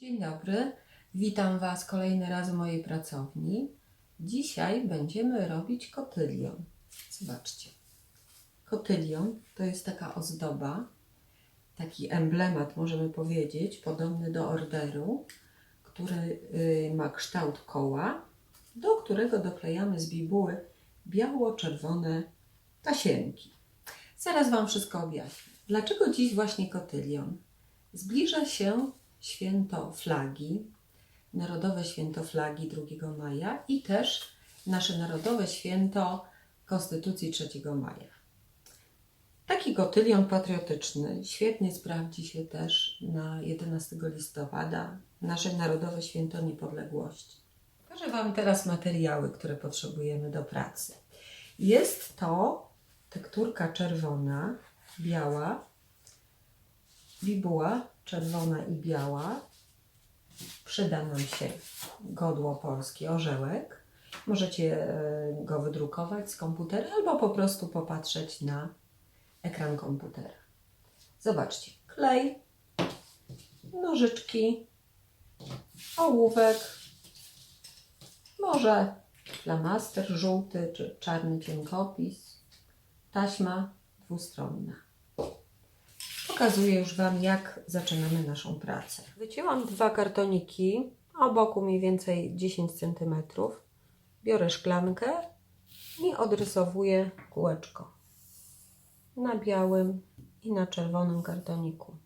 Dzień dobry, witam Was kolejny raz w mojej pracowni. Dzisiaj będziemy robić kotylion. Zobaczcie. Kotylion to jest taka ozdoba, taki emblemat, możemy powiedzieć, podobny do orderu, który y, ma kształt koła, do którego doklejamy z bibuły biało-czerwone tasiemki. Zaraz Wam wszystko objaśnię. Dlaczego dziś właśnie kotylion? Zbliża się święto flagi, Narodowe Święto Flagi 2 maja i też nasze Narodowe Święto Konstytucji 3 maja. Taki kotylion patriotyczny świetnie sprawdzi się też na 11 listopada, nasze Narodowe Święto Niepodległości. Pokażę Wam teraz materiały, które potrzebujemy do pracy. Jest to tekturka czerwona, biała, bibuła czerwona i biała. Przyda nam się godło polskie, orzełek. Możecie e, go wydrukować z komputera albo po prostu popatrzeć na ekran komputera. Zobaczcie, klej, nożyczki, ołówek, może flamaster żółty czy czarny cienkopis, taśma dwustronna. Pokazuję już Wam, jak zaczynamy naszą pracę. Wycięłam dwa kartoniki o boku mniej więcej 10 cm. Biorę szklankę i odrysowuję kółeczko na białym i na czerwonym kartoniku.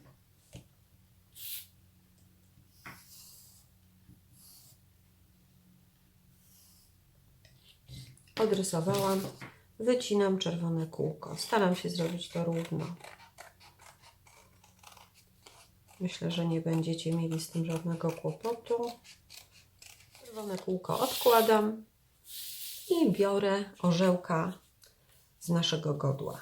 Odrysowałam, wycinam czerwone kółko. Staram się zrobić to równo. Myślę, że nie będziecie mieli z tym żadnego kłopotu. Czerwone kółko odkładam i biorę orzełka z naszego godła.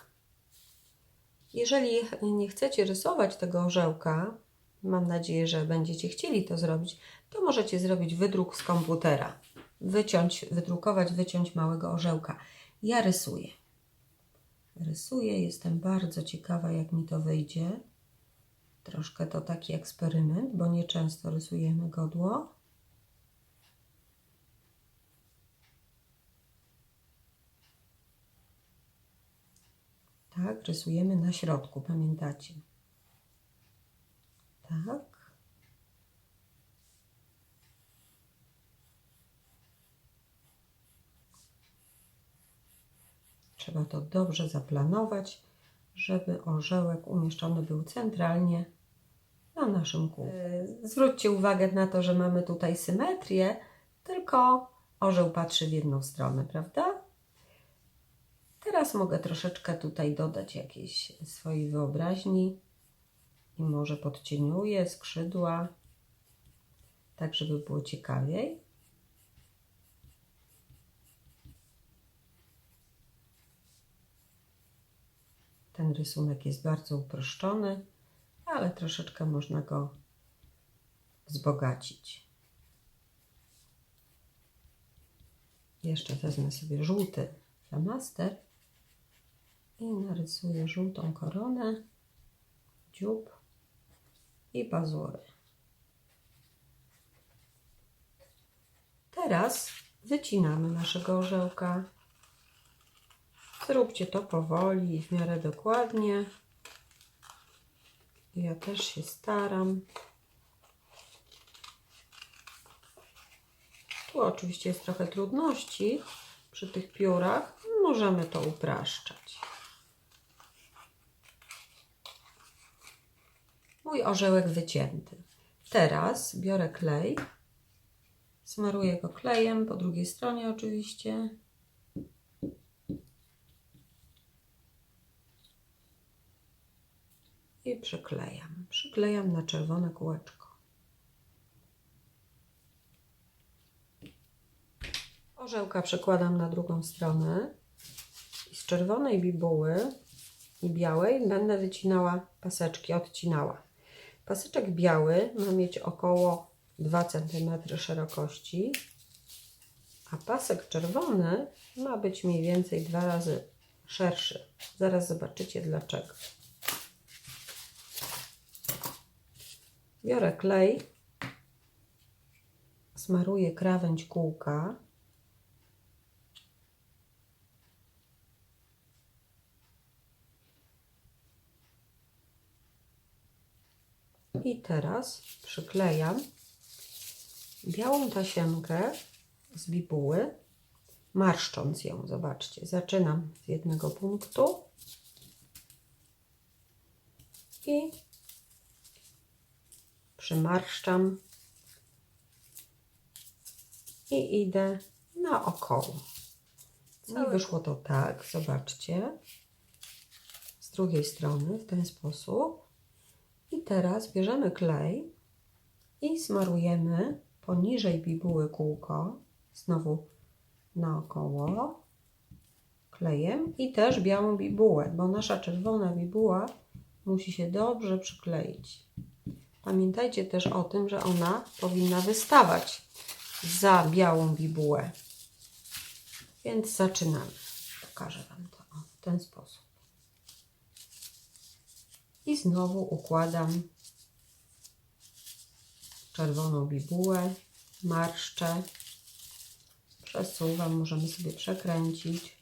Jeżeli nie chcecie rysować tego orzełka, mam nadzieję, że będziecie chcieli to zrobić, to możecie zrobić wydruk z komputera. Wyciąć, wydrukować, wyciąć małego orzełka. Ja rysuję. Rysuję, jestem bardzo ciekawa, jak mi to wyjdzie. Troszkę to taki eksperyment, bo nieczęsto rysujemy godło. Tak, rysujemy na środku, pamiętacie? Tak. Trzeba to dobrze zaplanować, żeby orzełek umieszczony był centralnie na naszym kółku. Zwróćcie uwagę na to, że mamy tutaj symetrię, tylko orzeł patrzy w jedną stronę, prawda? Teraz mogę troszeczkę tutaj dodać jakiejś swojej wyobraźni i może podcieniuję skrzydła, tak żeby było ciekawiej. Ten rysunek jest bardzo uproszczony, ale troszeczkę można go wzbogacić. Jeszcze wezmę sobie żółty flamaster i narysuję żółtą koronę, dziób i pazury. Teraz wycinamy naszego orzełka. Zróbcie to powoli i w miarę dokładnie. Ja też się staram. Tu oczywiście jest trochę trudności przy tych piórach. Możemy to upraszczać. Mój orzełek wycięty. Teraz biorę klej. Smaruję go klejem, po drugiej stronie oczywiście. I przyklejam. Przyklejam na czerwone kółeczko. Orzełka przekładam na drugą stronę i z czerwonej bibuły i białej będę wycinała paseczki, odcinała. Paseczek biały ma mieć około 2 cm szerokości, a pasek czerwony ma być mniej więcej dwa razy szerszy. Zaraz zobaczycie dlaczego. Biorę klej smaruję krawędź kółka. I teraz przyklejam białą tasiemkę z bibuły, marszcząc ją. Zobaczcie, zaczynam z jednego punktu i przymarszczam i idę naokoło. I wyszło to tak, zobaczcie. Z drugiej strony w ten sposób. I teraz bierzemy klej i smarujemy poniżej bibuły kółko, znowu naokoło klejem i też białą bibułę, bo nasza czerwona bibuła musi się dobrze przykleić. Pamiętajcie też o tym, że ona powinna wystawać za białą bibułę. Więc zaczynamy. Pokażę Wam to o, w ten sposób. I znowu układam czerwoną bibułę, marszczę, przesuwam, możemy sobie przekręcić.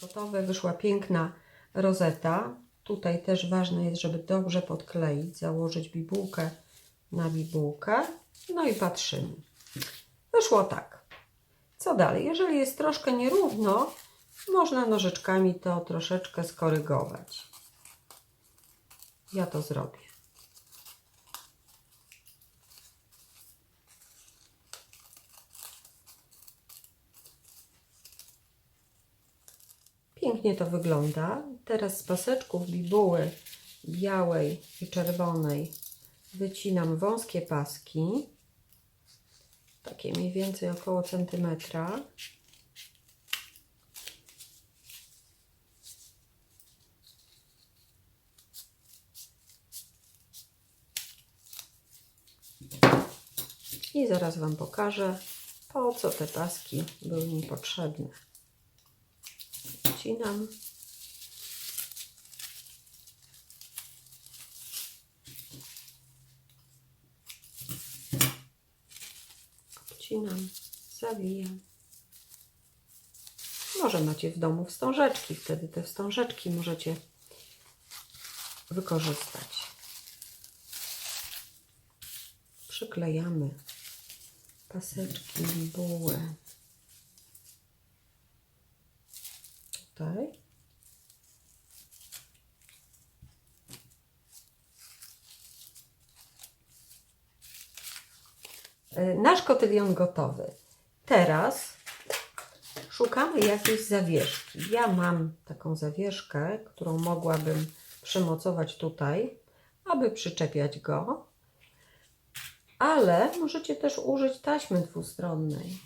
Gotowe, wyszła piękna rozeta. Tutaj też ważne jest, żeby dobrze podkleić, założyć bibułkę na bibułkę. No i patrzymy. Wyszło tak. Co dalej? Jeżeli jest troszkę nierówno, można nożyczkami to troszeczkę skorygować. Ja to zrobię. Pięknie to wygląda. Teraz z paseczków bibuły białej i czerwonej wycinam wąskie paski. Takie mniej więcej około centymetra. I zaraz Wam pokażę, po co te paski były mi potrzebne. Wcinam. Obcinam, zawijam. Może macie w domu wstążeczki, wtedy te wstążeczki możecie wykorzystać. Przyklejamy paseczki bibuły. Tutaj. E, Nasz kotylion gotowy. Teraz szukamy jakiejś zawieszki. Ja mam taką zawieszkę, którą mogłabym przymocować tutaj, aby przyczepiać go. Ale możecie też użyć taśmy dwustronnej.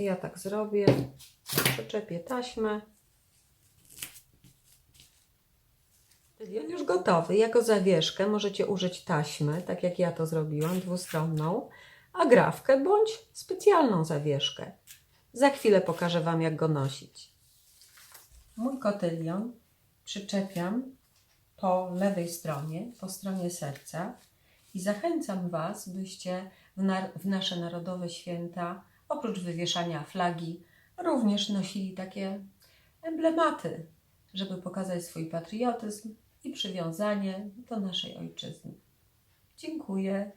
Ja tak zrobię. Przyczepię taśmę. Tylion już gotowy. Jako zawieszkę możecie użyć taśmy, tak jak ja to zrobiłam, dwustronną, agrafkę bądź specjalną zawieszkę. Za chwilę pokażę Wam, jak go nosić. Mój kotylion przyczepiam po lewej stronie, po stronie serca i zachęcam Was, byście w, na, w nasze narodowe święta, oprócz wywieszania flagi, również nosili takie emblematy, żeby pokazać swój patriotyzm i przywiązanie do naszej ojczyzny. Dziękuję.